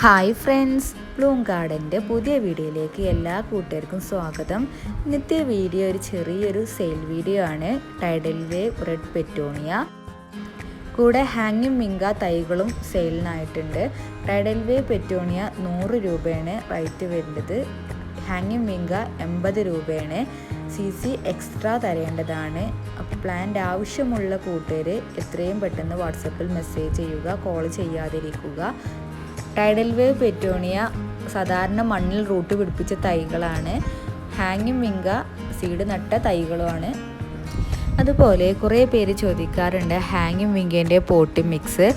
Hi friends Bloom ഗാർഡന്റെ പുതിയ വീഡിയോയിലേക്ക് എല്ലാ കൂട്ടുകാർക്കും സ്വാഗതം. ഇന്നത്തെ വീഡിയോ ഒരു ചെറിയൊരു സെയിൽ വീഡിയോ ആണ്. ടൈഡൽ വേവ് റെഡ് പെറ്റോണിയ കൂടെ ഹാങ്ങിങ് മിങ്ക തൈകളും സെയിലിനായിട്ടുണ്ട് ടൈഡൽ വേവ് പെറ്റോണിയ നൂറ് രൂപയാണ് റേറ്റ് വരുന്നത്. ഹാങ്ങിങ് മിങ്ക എൺപത് രൂപയാണ്. സി സി എക്സ്ട്രാ തരേണ്ടതാണ്. അപ്പോൾ പ്ലാന്റ് ആവശ്യമുള്ള കൂട്ടുകാർ എത്രയും പെട്ടെന്ന് വാട്സപ്പിൽ മെസ്സേജ് ചെയ്യുക കോൾ ചെയ്യാതിരിക്കുക. ടൈഡൽ വേവ് പെറ്റോണിയ സാധാരണ മണ്ണിൽ റൂട്ട് പിടിപ്പിച്ച തൈകളാണ്. ഹാങ്ങിങ് വിങ്ക സീഡ് നട്ട തൈകളുമാണ്. അതുപോലെ കുറേ പേര് ചോദിക്കാറുണ്ട് ഹാങ്ങിങ് വിങ്കേന്റെ പോട്ടി മിക്സ്.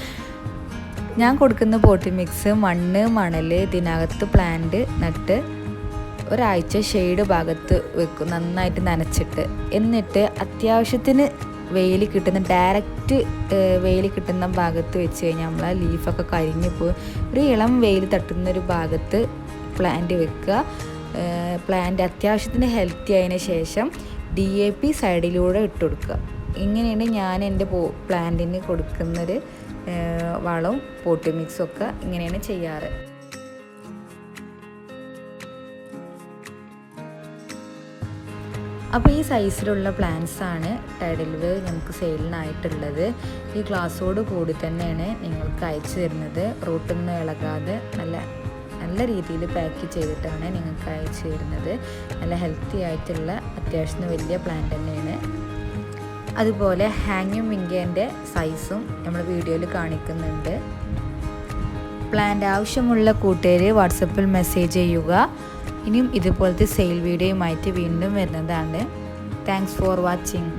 ഞാൻ കൊടുക്കുന്ന പോട്ടി മിക്സ് മണ്ണ് മണൽ ഇതിനകത്ത് പ്ലാന്റ് നട്ട് ഒരാഴ്ച ഷെയ്ഡ് ഭാഗത്ത് വെക്കും നന്നായിട്ട് നനച്ചിട്ട്. എന്നിട്ട് അത്യാവശ്യത്തിന് വെയിൽ കിട്ടുന്ന ഡയറക്റ്റ് വെയിൽ കിട്ടുന്ന ഭാഗത്ത് വെച്ച് കഴിഞ്ഞാൽ നമ്മൾ ആ ലീഫൊക്കെ കരിഞ്ഞു പോകും ഒരു ഇളം വെയിൽ തട്ടുന്ന ഒരു ഭാഗത്ത് പ്ലാന്റ് വെക്കുക. പ്ലാന്റ് അത്യാവശ്യത്തിന് ഹെൽത്തി ആയതിനു ശേഷം ഡി എ പി സൈഡിലൂടെ ഇട്ട് കൊടുക്കുക. ഇങ്ങനെയാണ് ഞാൻ എന്റെ പോ പ്ലാന്റിന് കൊടുക്കുന്നൊരു വളവും പോട്ടി മിക്സും ഒക്കെ ഇങ്ങനെയാണ് ചെയ്യാറ്. അപ്പോൾ ഈ സൈസിലുള്ള പ്ലാന്റ്സ് ആണ് ടൈഡൽ വേവ് നമുക്ക് സെയിലിനായിട്ടുള്ളത് ഈ ഗ്ലാസ്സോട് കൂടി തന്നെയാണ് നിങ്ങൾക്ക് അയച്ചു തരുന്നത്. റൂട്ടിൽ റൂട്ടൊന്നും ഇളകാതെ നല്ല നല്ല രീതിയിൽ പാക്ക് ചെയ്തിട്ടാണ് നിങ്ങൾക്ക് അയച്ചു തരുന്നത്. നല്ല ഹെൽത്തി ആയിട്ടുള്ള അത്യാവശ്യം വലിയ പ്ലാന്റ് തന്നെയാണ്. അതുപോലെ ഹാങ്ങിങ് വിങ്കേന്റെ സൈസും നമ്മൾ വീഡിയോയിൽ കാണിക്കുന്നുണ്ട്. പ്ലാന്റ് ആവശ്യമുള്ള കൂട്ടുകാർ വാട്സപ്പിൽ മെസ്സേജ് ചെയ്യുക. ഇനിയും ഇതുപോലത്തെ സെയിൽ വീഡിയോയുമായിട്ട് വീണ്ടും വരുന്നതാണ്. Thanks for watching